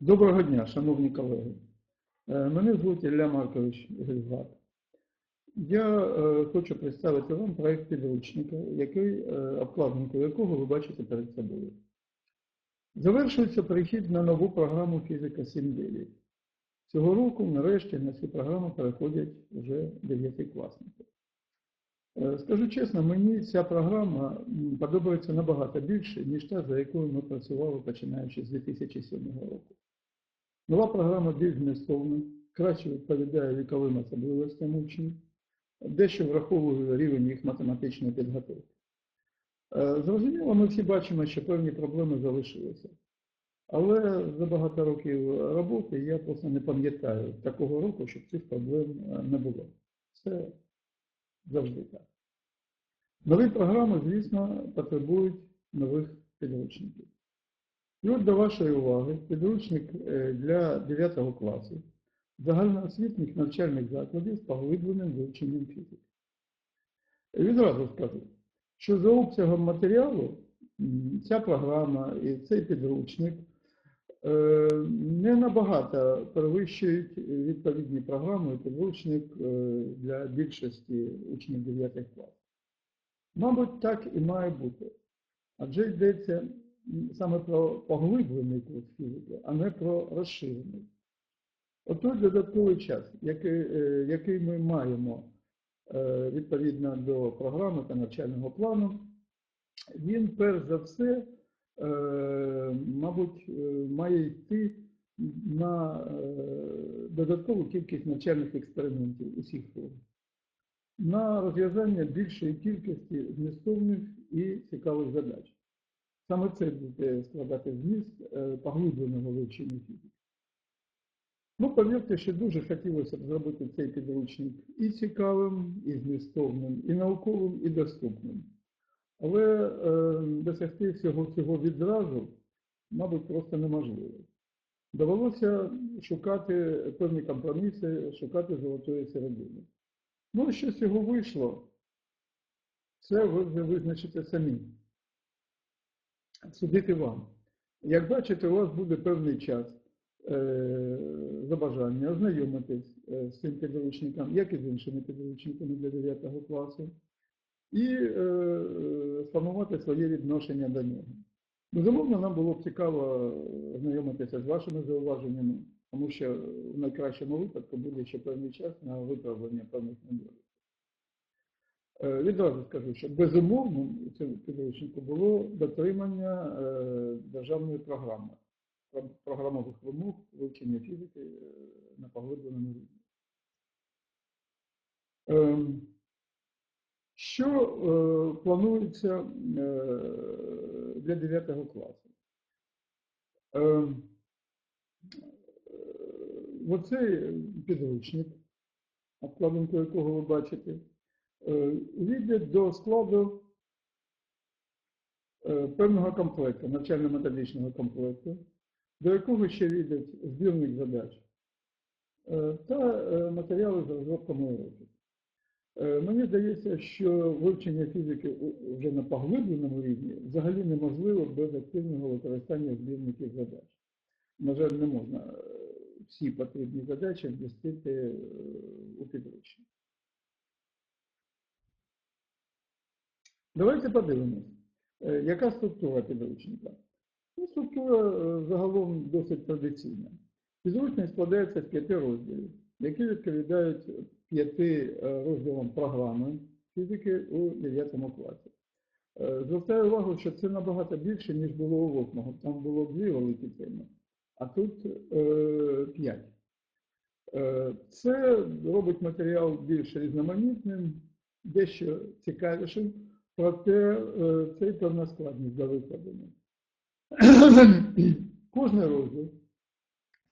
Доброго дня, шановні колеги. Е, Мене звуть Ілля Маркович Гельгат. Я е, хочу представити вам проект підручника, який, е, обкладинку якого ви бачите перед собою. Завершується перехід на нову програму фізика 7.9. Цього року, нарешті, на цю програму переходять вже 9 класники. Скажу чесно, мені ця програма подобається набагато більше, ніж та, за якою ми працювали починаючи з 2007 року. Нова програма більш змістовна, краще відповідає віковим особливостям учнів, дещо враховує рівень їх математичної підготовки. Е, Зрозуміло, ми всі бачимо, що певні проблеми залишилися. Але за багато років роботи я просто не пам'ятаю такого року, щоб цих проблем е, не було. Це завжди так. Нові програми, звісно, потребують нових підручників. І от до вашої уваги підручник е, для 9 класу загальноосвітніх навчальних закладів з поглибленим вивченням фізики. Відразу скажу, що за обсягом матеріалу ця програма і цей підручник е, не набагато перевищують відповідні програми і підручник е, для більшості учнів 9 класів. Мабуть, так і має бути. Адже йдеться саме про поглиблений курс фізики, а не про розширений. Отож додатковий час, який, е, який ми маємо е, відповідно до програми та навчального плану, він перш за все, е, мабуть, має йти на додаткову кількість навчальних експериментів усіх форм, на розв'язання більшої кількості змістовних і цікавих задач. Саме це буде складати зміст е, поглибленого вивчення фізики. Ну, повірте, що дуже хотілося б зробити цей підручник і цікавим, і змістовним, і науковим, і доступним. Але е, досягти всього цього відразу, мабуть, просто неможливо. Довелося шукати певні компроміси, шукати золотої середини. Ну, що з цього вийшло, це ви вже визначите самі. Судити вам. Як бачите, у вас буде певний час е, за бажання ознайомитись е, з цим підручником, як і з іншими підручниками для 9 класу, і е, е, сформувати своє відношення до нього. Безумовно, нам було б цікаво ознайомитися з вашими зауваженнями, тому що в найкращому випадку буде ще певний час на виправлення певних недоліків. Е, Відразу скажу, що безумовним у цьому підручнику було дотримання е, державної програми, програмових вимог вивчення фізики е, на поглибленому рівні. Ем, Що планується для 9 класу? Ем, Оцей підручник, обкладинку якого ви бачите, е, увійде до складу е, певного комплекту, навчально-методичного комплекту, до якого ще війдуть збірник задач е, та матеріали з розробками уроків. Мені здається, що вивчення фізики вже на поглибленому рівні взагалі неможливо без активного використання збірників задач. На жаль, не можна всі потрібні задачі вмістити у підручник. Давайте подивимось, е, яка структура підручника. Ну, структура е, загалом досить традиційна. Підручник складається з п'яти розділів, які відповідають п'яти е, розділам програми фізики у 9 класі. Звертаю увагу, що це набагато більше, ніж було у 8. Там було дві великі теми, а тут е, п'ять. Це робить матеріал більш різноманітним, дещо цікавішим, проте е, це певна складність для викладення. Кожний розділ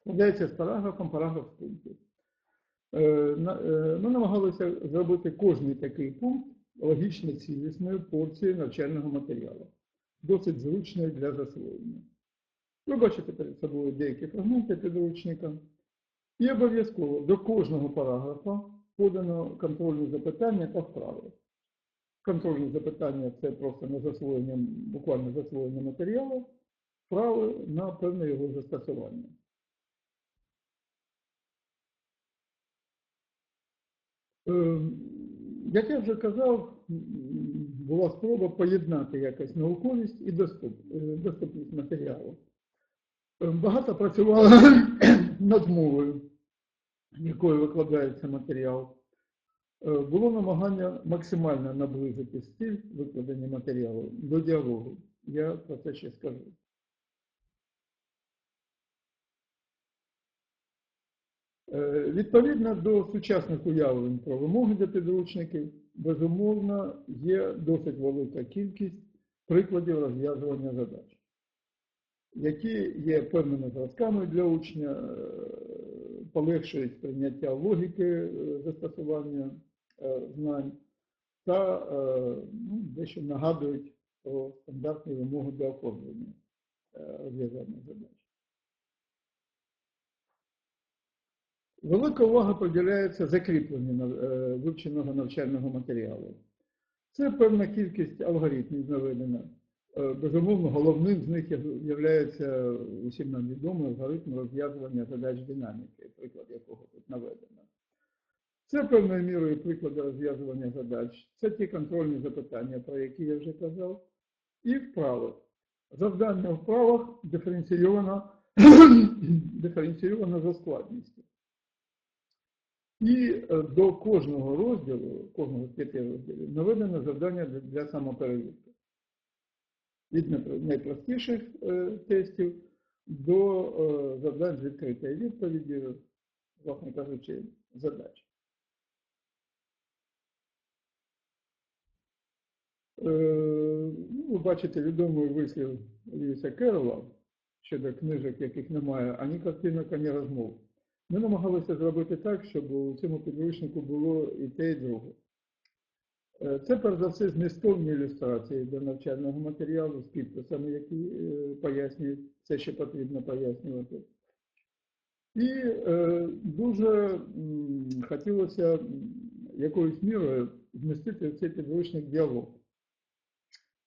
складається з параграфом, параграф пунктів. Е, е, Ми намагалися зробити кожний такий пункт логічно цілісною порцією навчального матеріалу, досить зручною для засвоєння. Ви бачите перед собою деякі фрагменти підручника. І обов'язково до кожного параграфа подано контрольні запитання та вправи контрольні запитання це просто на засвоєння, буквально засвоєння матеріалу, право на певне його застосування. Ем, як я вже казав, була спроба поєднати якось науковість і доступ, е, доступність матеріалу. Ем, багато працювала над мовою, якою викладається матеріал. Е, Було намагання максимально наблизити стиль викладення матеріалу до діалогу. Я про це ще скажу. Е, Відповідно до сучасних уявлень про вимоги для підручників, безумовно, є досить велика кількість прикладів розв'язування задач, які є певними зразками для учня, е, полегшують прийняття логіки застосування знань та е, ну, дещо нагадують про стандартні вимоги для оформлення е, розв'язання задач. Велика увага приділяється закріпленню е, вивченого навчального матеріалу. Це певна кількість алгоритмів наведена. Е, Безумовно, головним з них є усім нам відомий алгоритм розв'язування задач динаміки, приклад якого тут наведено. Це певною мірою приклади розв'язування задач. Це ті контрольні запитання, про які я вже казав, і вправи. Завдання вправах диференційовано, диференційовано за складністю. І е, до кожного розділу, кожного з п'яти розділів, наведено завдання для- для самоперевірки. Від найпростіших е, тестів до е, завдань з відкритої відповіді, власне кажучи, задач. Е, ну, ви бачите відомий вислів Льюіса Керрола щодо книжок, яких немає ані картинок, ані розмов. Ми намагалися зробити так, щоб у цьому підручнику було і те, і друге. Е, Це, перш за все, змістовні ілюстрації до навчального матеріалу з підписами, які е, пояснюють все, що потрібно пояснювати. І е, дуже хотілося якоюсь мірою змістити в цей підручник діалог.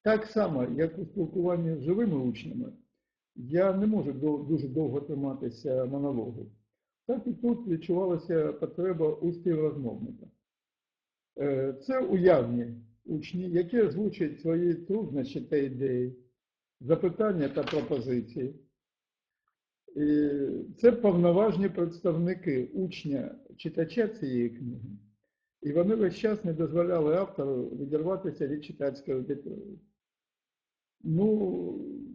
Так само, як у спілкуванні з живими учнями, я не можу дуже довго триматися монологу. Так і тут відчувалася потреба у співрозмовника. Е, Це уявні учні, які озвучують свої труднощі та ідеї, запитання та пропозиції. І Це повноважні представники учня, читача цієї книги. І вони весь час не дозволяли автору відірватися від читацької аудиторії. Ну,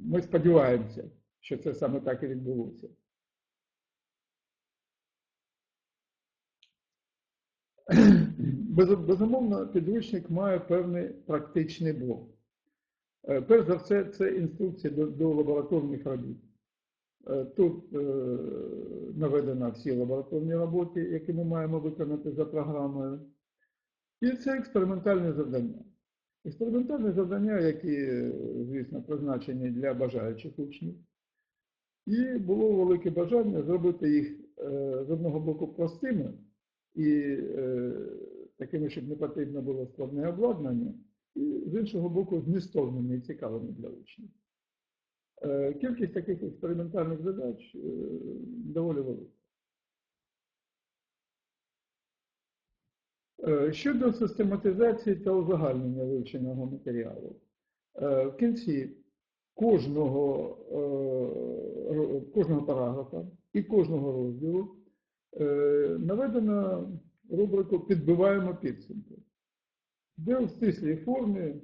ми сподіваємося, що це саме так і відбулося. Безумовно, підручник має певний практичний блок. Е, Перш за все, це інструкція до, до лабораторних робіт. Е, Тут е, наведено всі лабораторні роботи, які ми маємо виконати за програмою. І це експериментальне завдання. Експериментальне завдання, які, звісно, призначені для бажаючих учнів. І було велике бажання зробити їх е, з одного боку простими і е, такими, щоб не потрібно було складне обладнання, і з іншого боку, змістовними і цікавими для учнів. Е, Кількість таких експериментальних задач доволі велика. Щодо систематизації та узагальнення вивченого матеріалу, Е, в кінці кожного, е, кожного параграфа і кожного розділу е, наведено рубрику Підбиваємо підсумки, де у стислій формі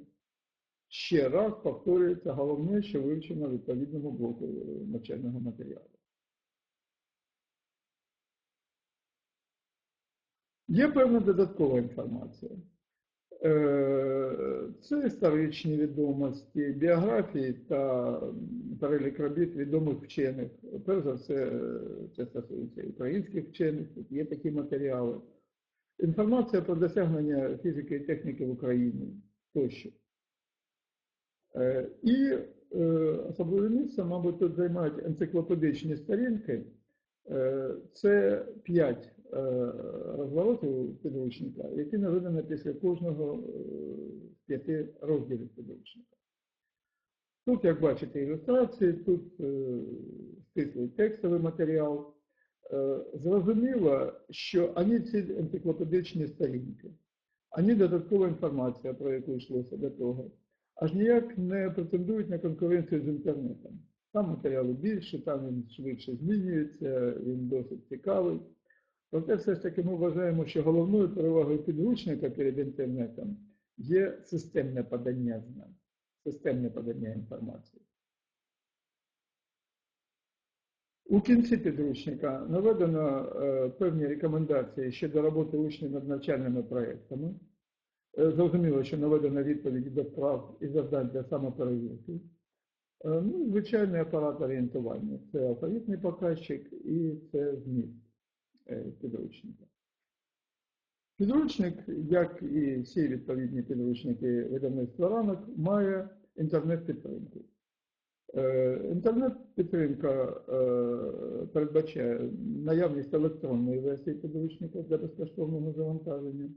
ще раз повторюється головне, що вивчено в відповідному блоку е, навчального матеріалу. Є певна додаткова інформація. Е, Це історичні відомості, біографії та перелік робіт відомих вчених. Перш за все, це стосується українських вчених, є такі матеріали. Інформація про досягнення фізики і техніки в Україні тощо. Е, І е, особливе місце, мабуть, тут займають енциклопедичні сторінки. Це п'ять розворотів підручника, які наведені після кожного е, з п'яти розділів підручника. Тут, як бачите, ілюстрації, тут е, стислий текстовий матеріал. Е, Зрозуміло, що ані ці енциклопедичні сторінки, ані додаткова інформація, про яку йшлося до того, аж ніяк не претендують на конкуренцію з інтернетом. Там матеріалу більше, там він швидше змінюється, він досить цікавий. Проте все ж таки ми вважаємо, що головною перевагою підручника перед інтернетом є системне подання знань, системне подання інформації. У кінці підручника наведено е, певні рекомендації щодо роботи учнів над навчальними проєктами. Е, Зрозуміло, що наведено відповіді до вправ і завдань для самоперевірки. Е, Ну, звичайний апарат орієнтування. Це алфавітний показчик і це зміст підручника. Підручник, як і всі відповідні підручники видавництва ранок, має інтернет-підтримку. Е, Інтернет-підтримка е, передбачає наявність електронної версії підручника для безкоштовного завантаження,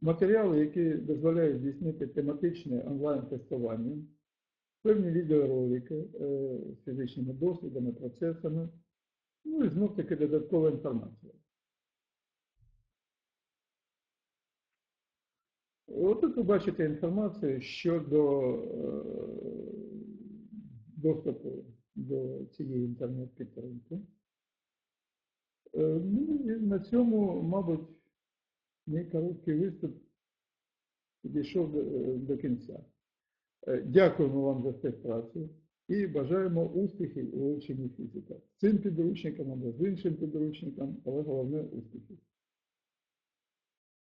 матеріали, які дозволяють здійснити тематичне онлайн-тестування, певні відеоролики е, з фізичними дослідами, процесами, ну і знов таки додаткова інформація. Отут ви бачите інформацію щодо е, доступу до цієї інтернет-підтримки. Е, Ну і на цьому, мабуть, мій короткий виступ підійшов до, до кінця. Е, Дякуємо вам за співпрацю і бажаємо успіхів у вивченні фізики. Цим підручником або з іншим підручником, але головне успіхів.